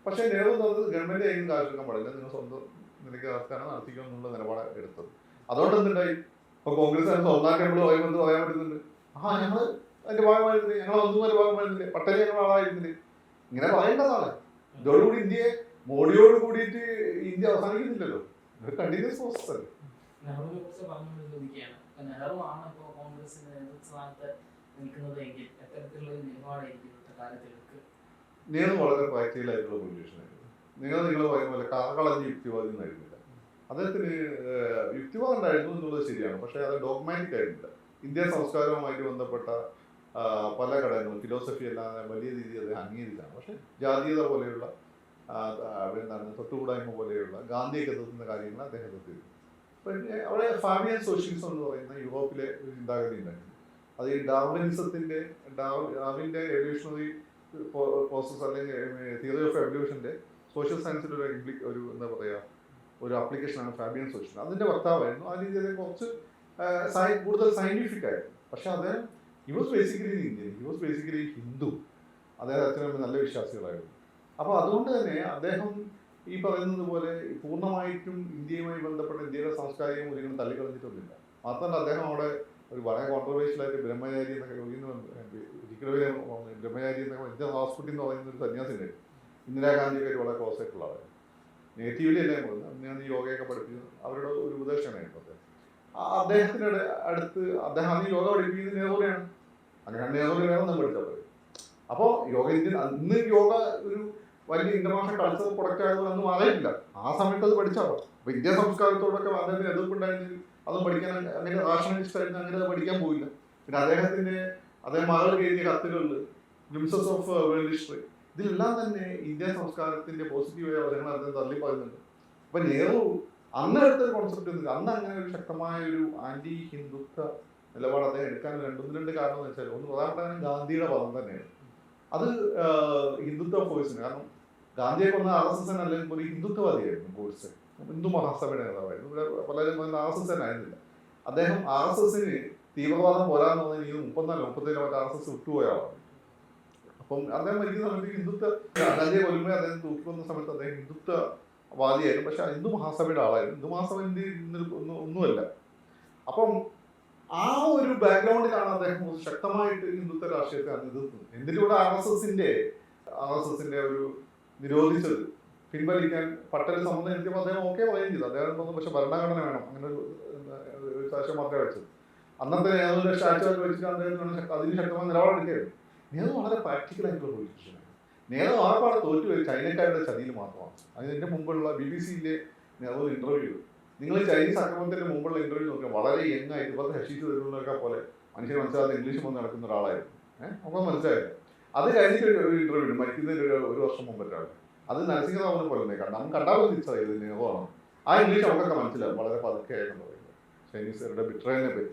പക്ഷെ നെഹ്റു പറഞ്ഞത് ഗവൺമെന്റ് ആയിരിക്കും കാശെടുക്കാൻ പാടില്ല. നിങ്ങൾ സ്വന്തം നിലയ്ക്ക് നടത്താനോ നടത്തിക്കോ എന്നുള്ള നിലപാട് എടുത്തത്. അതുകൊണ്ട് എന്തുണ്ടായി? ഇപ്പൊ കോൺഗ്രസ് സ്വന്തം ടെമ്പിൾ പറയുമ്പോൾ പറയാൻ പറ്റുന്നുണ്ട്. ആ ഞങ്ങൾ അതിന്റെ ഭാഗമായിരുന്നില്ലേ? ഞങ്ങൾ ഒന്നും അതിന്റെ ഭാഗമായിരുന്നില്ലേ? പട്ടേൽ ഞങ്ങൾ ആളായിരുന്നില്ലേ? ഇങ്ങനെ പറയേണ്ടതാണ്. ഇതോടുകൂടി ഇന്ത്യയെ മോഡിയോട് കൂടിയിട്ട് ഇന്ത്യ അവസാനിക്കുന്നില്ലല്ലോ. ഇത് കണ്ടിന്യൂസ് പ്രോസസ് അല്ലേ? നെഹ്റുവിനെ കുറിച്ച് പറഞ്ഞുകൊണ്ട് ഇപ്പൊ നെഹ്റു ആണ് ഇപ്പോൾ കോൺഗ്രസിന്റെ നേതൃസ്ഥാനത്ത് നിൽക്കുന്നത് എങ്കിൽ എത്തരത്തിലുള്ള ഒരു നിലപാടായിരിക്കും ഇന്നത്തെ കാലത്ത് എടുക്കുക നെഹ്റു വളരെ പൊളിറ്റീഷ്യൻ ആയിരുന്നു. നിങ്ങൾ നിങ്ങൾ പറയുന്ന പോലെ കളഞ്ഞ് യുക്തിവാദി ഒന്നായിരുന്നില്ല അദ്ദേഹത്തിന് യുക്തിവാദം ഉണ്ടായിരുന്നു എന്നുള്ളത് ശരിയാണ്. പക്ഷേ അത് ഡോഗ്മാറ്റിക് ആയിരുന്നില്ല. ഇന്ത്യൻ സംസ്കാരവുമായിട്ട് ബന്ധപ്പെട്ട പല ഘടകങ്ങളും ഫിലോസഫി എല്ലാം വലിയ രീതിയിൽ അദ്ദേഹം അംഗീകരിച്ചാണ് പക്ഷേ ജാതീയത പോലെയുള്ള എന്താണ് തൊട്ടുകൂടായ്മ പോലെയുള്ള ഗാന്ധിയൊക്കെ എത്തുന്ന കാര്യങ്ങൾ അദ്ദേഹം എത്തിയിരുന്നു പിന്നെ അവിടെ ഫാമിയൻ സോഷ്യലിസം എന്ന് പറയുന്ന യൂറോപ്പിലെ ഒരു ചിന്താഗതി ഉണ്ടായിരുന്നു. അത് ഈ ഡാർവിനിസത്തിന്റെ ഡാർവിന്റെ എവല്യൂഷണറി പ്രോസസ്സ് അല്ലെങ്കിൽ തിയറി ഓഫ് എവല്യൂഷന്റെ സോഷ്യൽ സയൻസിന്റെ ഒരു ഇംപ്ലി ഒരു എന്താ പറയുക ഒരു ആപ്ലിക്കേഷനാണ് ഫാബിയൻ സോഷ്യൽ അതിന്റെ വക്താവായിരുന്നു. ആ രീതിയിൽ കുറച്ച് സൈ കൂടുതൽ സയന്റിഫിക് ആയിരുന്നു. പക്ഷെ അദ്ദേഹം he was basically Indian he was basically Hindu അദ്ദേഹം അച്ഛനും നല്ല വിശ്വാസികളായിരുന്നു. അപ്പോൾ അതുകൊണ്ട് തന്നെ അദ്ദേഹം ഈ പറയുന്നത് പോലെ പൂർണമായിട്ടും ഇന്ത്യയുമായി ബന്ധപ്പെട്ട ഇന്ത്യയുടെ സാംസ്കാരിക മൂല്യങ്ങൾ തള്ളിക്കളഞ്ഞിട്ടൊന്നുമില്ല. മാത്രമല്ല അദ്ദേഹം അവിടെ ഒരു വളരെ കോൺട്രവേഴ്ഷ്യലായിട്ട് ബ്രഹ്മചാരി എന്നൊക്കെ ഒരിക്കലും ബ്രഹ്മചാരി എന്നൊക്കെ ഇന്ത്യൻ ഹോസ്പിറ്റൽ എന്ന് പറയുന്ന ഒരു സന്യാസി ഉണ്ടായിരുന്നു ഇന്ദിരാഗാന്ധിയൊക്കെ വളരെ ക്ലോസ് ആയിട്ടുള്ള ആളായിരുന്നു നേറ്റീവിലി അല്ലേ അന്ന് യോഗയൊക്കെ പഠിപ്പിച്ചു അവരുടെ ഒരു ഉപദേശമായിരുന്നു അദ്ദേഹം ആ അദ്ദേഹത്തിന്റെ അടുത്ത് അദ്ദേഹം അന്ന് യോഗ പഠിപ്പിക്കുന്നത് നേതോലെയാണ് അങ്ങനെയാണ് നെഹ്റു വേണം നമ്മൾ എടുക്കാൻ പറയും അപ്പോൾ യോഗ ഇന്ത്യൻ അന്ന് യോഗ ഒരു വലിയ ഇന്റർനാഷണൽ കൾച്ചർ പ്രൊഡക്റ്റ് അന്ന് അറിയില്ല ആ സമയത്ത് അത് പഠിച്ചാലോ അപ്പൊ ഇന്ത്യൻ സംസ്കാരത്തോടൊക്കെ അദ്ദേഹത്തിന് എതിർപ്പുണ്ടായിരുന്നു. അതും പഠിക്കാൻ അങ്ങനെ റാഷണലിസ്റ്റ് ആയിരുന്നു അങ്ങനെ അത് പഠിക്കാൻ പോയില്ല. പിന്നെ അദ്ദേഹത്തിന്റെ അദ്ദേഹം മകൾ എഴുതിയ കത്തുകളിൽ ഗ്ലിംസസ് ഓഫ് വേൾഡ് ഹിസ്റ്ററി ഇതിലെല്ലാം തന്നെ ഇന്ത്യൻ സംസ്കാരത്തിന്റെ പോസിറ്റീവായ വശങ്ങൾ അദ്ദേഹം തള്ളി പറയുന്നുണ്ട് അപ്പൊ നെഹ്റു അന്ന് എടുത്തൊരു കോൺസെപ്റ്റ് ഒന്നുമില്ല അന്ന് അങ്ങനെ ഒരു ശക്തമായ ഒരു ആന്റി ഹിന്ദുത്വ നിലപാട് അദ്ദേഹം എടുക്കാൻ രണ്ടൊന്ന് രണ്ട് കാരണം എന്ന് വെച്ചാൽ ഒന്ന് പ്രധാനപ്പെട്ട ഗാന്ധിയുടെ പദം തന്നെയാണ്. അത് ഹിന്ദുത്വ ഫോഴ്സിന് കാരണം ഗാന്ധിയെ കൊന്ന ആർ എസ് എസ് അല്ലെങ്കിൽ ഒരു ഹിന്ദുത്വവാദിയായിരുന്നു ഗോഡ്സെ ഹിന്ദു മഹാസഭയുടെ നേതാവായിരുന്നു. പലരും പറയുന്ന ആർ എസ് എസ് ആയിരുന്നില്ല. അദ്ദേഹം ആർ എസ് എസിന് തീവ്രവാദം പോരാന്ന് പറഞ്ഞാൽ ഇത് മുപ്പത്തിനാല് മുപ്പത്തേഴ് മറ്റേ ആർ എസ് എസ് വിട്ടുപോയാളാണ് അപ്പം അദ്ദേഹം മരിക്കുന്ന സമയത്ത് ഹിന്ദുത്വ ഗാന്ധിയെ കൊല്ലുമ്പോൾ അദ്ദേഹം തൂക്കുന്ന സമയത്ത് അദ്ദേഹം ഹിന്ദുത്വവാദിയായിരുന്നു പക്ഷെ ഹിന്ദു മഹാസഭയുടെ ആളായിരുന്നു. ഹിന്ദു മഹാസഭ ഇന്ത്യയിൽ ഒന്നുമല്ല. അപ്പം ആ ഒരു ബാക്ക്ഗ്രൗണ്ടിലാണ് അദ്ദേഹം ശക്തമായിട്ട് ഹിന്ദുത്വ രാഷ്ട്രീയത്തെ എതിർത്തത് എന്തിലൂടെ ആർ എസ് എസിന്റെ ആർ എസ് എസിന്റെ ഒരു നിരോധിച്ചത്? പിൻവലിക്കാൻ പട്ടേൽ സമ്മതം എനിക്ക് അദ്ദേഹം ഓക്കെ പറയുകയും ചെയ്തു. അദ്ദേഹം തോന്നുന്നു പക്ഷെ ഭരണഘടന വേണം. അങ്ങനെ ഒരു സാക്ഷ്യം മാത്രമേ വെച്ചത് അന്നത്തെ നേതൃത്വ സ്റ്റാച്ചു വെച്ചിട്ട് അദ്ദേഹം അതിന് ശക്തമായ നിലപാടെടുക്കുകയായിരുന്നു നേതൃത്വം വളരെ പ്രാക്ടിക്കൽ ആയിട്ടുള്ള പൊളിറ്റീഷ്യനാണ് നേതൃത്വം ആർപ്പാട് തോറ്റുപോയി ചൈനക്കാരുടെ ചതിയിൽ മാത്രമാണ്. അതിന് മുമ്പുള്ള ബി ബി സിയിലെ നേതൃത്വ ഇന്റർവ്യൂ നിങ്ങൾ ചൈനീസ് ആക്രമണത്തിന് മുമ്പുള്ള ഇന്റർവ്യൂ നോക്കിയാൽ വളരെ യങ് ആയിട്ട് ഇപ്പോഴത്തെ ഹഷീഷ് തരുന്നതൊക്കെ പോലെ മനുഷ്യർ മനസ്സിലാതെ ഇംഗ്ലീഷ് വന്ന് നടക്കുന്ന ഒരാളായിരുന്നു. ഏഹ് അപ്പം മനസ്സിലായില്ല അത് കഴിഞ്ഞിട്ട് ഒരു- ഒരു ഇന്റർവ്യൂ മരിക്കുന്നതിന് ഒരു ഒരു വർഷം മുമ്പ് ഒരാൾ. അത് നരസിംഹറാവിനെ പോലെ കാരണം നമുക്ക് കണ്ടാൽ തിരിച്ചറിയത് നെഹ്റുവാണ് ആ ഇംഗ്ലീഷ് നമുക്കൊക്കെ മനസ്സിലാവും. വളരെ പതുക്കെ ആയിരുന്നു പറയുന്നത്. ചൈനീസുകാരുടെ ബിട്രേനെ പറ്റി.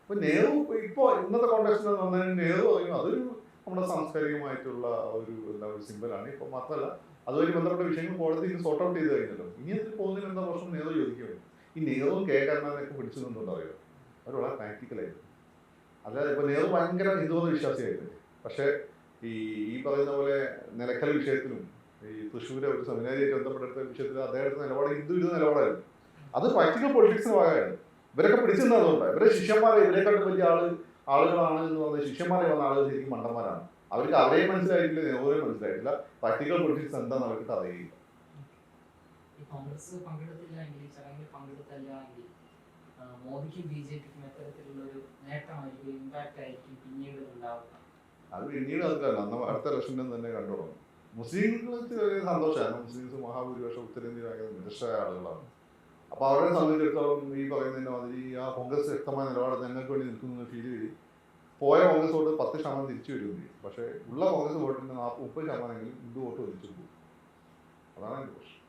അപ്പൊ നെഹ്റു ഇപ്പോ ഇന്നത്തെ കോൺടാക്സിൽ വന്നതിന് നെഹ്റു പറയുന്നു അതൊരു നമ്മുടെ സാംസ്കാരികമായിട്ടുള്ള ഒരു എന്താ ഒരു സിമ്പലാണ് ഇപ്പൊ മാത്രമല്ല അതുവഴി ബന്ധപ്പെട്ട വിഷയങ്ങൾ കോടതിയിൽ സോർട്ട് ഔട്ട് ചെയ്ത് കഴിഞ്ഞല്ലോ. ഇനി അതിൽ പോകുന്നതിന് എന്താ പ്രശ്നം നെഹ്റു ചോദിക്കുകയാണ് ഈ നെഹ്റുവും കെ പിടിച്ചു നിന്നുണ്ടോ അറിയോ? അവർ വളരെ പ്രാക്ടിക്കലായിരുന്നു അല്ലാതെ ഇപ്പൊ നെഹ്റു ഭയങ്കര ഹിന്ദുമത വിശ്വാസിയായിരുന്നു. പക്ഷേ ഈ ഈ പറയുന്ന പോലെ നിലക്കൽ വിഷയത്തിലും ഈ തൃശ്ശൂരെ ഒരു സെമിനാരിയായിട്ട് ബന്ധപ്പെട്ട വിഷയത്തിൽ അദ്ദേഹത്തിന്റെ നിലപാട് ഹിന്ദു ഇത് നിലപാടായിരുന്നു. അത് പ്രാക്ടിക്കൽ പൊളിറ്റിക്സിന് ഭാഗമായിരുന്നു. ഇവരൊക്കെ പിടിച്ചെന്നതുകൊണ്ട് ഇവരെ ശിഷ്യന്മാരെ ഇവരെക്കാട്ട് വലിയ ആൾ ആളുകളാണ് എന്ന് പറഞ്ഞ ശിഷ്യന്മാരെ വന്ന ആളുകൾ ശരിക്കും മണ്ടന്മാരാണ്. അവർക്ക് അവരെ മനസ്സിലായിട്ടില്ല നേരെ മനസ്സിലായിട്ടില്ല. പ്രാക്ടിക്കൽ പൊളിറ്റിക്സ് എന്താണെന്ന് അവർക്ക് അറിയില്ല. കോൺഗ്രസ് പങ്കെടുത്തില്ല എങ്കിൽ ഈ ചടങ്ങിൽ പങ്കെടുത്തില്ല എങ്കിൽ ആ, മോദിക്കും ബി ജെ പിക്കും എത്തരത്തിലുള്ള ഒരു നേട്ടമായിരിക്കും ഇമ്പാക്റ്റ് ആയിരിക്കും പിന്നീട് ഉണ്ടാവുക. അത് പിന്നീട് അതൊക്കെ നമ്മൾ അടുത്ത ഇലക്ഷനിൽ തന്നെ കണ്ടു തുടങ്ങും മുസ്ലിങ്ങൾക്ക് വലിയ സന്തോഷമാണ് മുസ്ലിംസ് മഹാഭൂരിപക്ഷം ഉത്തരേന്ത്യ ഭയങ്കര നിരക്ഷരായ ആളുകളാണ്. അപ്പൊ അവരെ സംബന്ധിച്ചിടത്തോളം ഈ പറയുന്നതിന്റെ മാതിരി ആ കോൺഗ്രസ് വ്യക്തമായ നിലപാട് ഞങ്ങൾക്ക് വേണ്ടി നിൽക്കുന്ന ഫീൽ ചെയ്യും പോയ കോൺഗ്രസ് വോട്ട് പത്ത് ശതമാനം തിരിച്ചു വരും പക്ഷെ ഉള്ള കോൺഗ്രസ് വോട്ടിന് നാൽപ്പത് മുപ്പത് ശതമാനമെങ്കിലും ഹിന്ദു വോട്ട് തിരിച്ചു പോകും. അതാണ് എന്റെ പ്രശ്നം.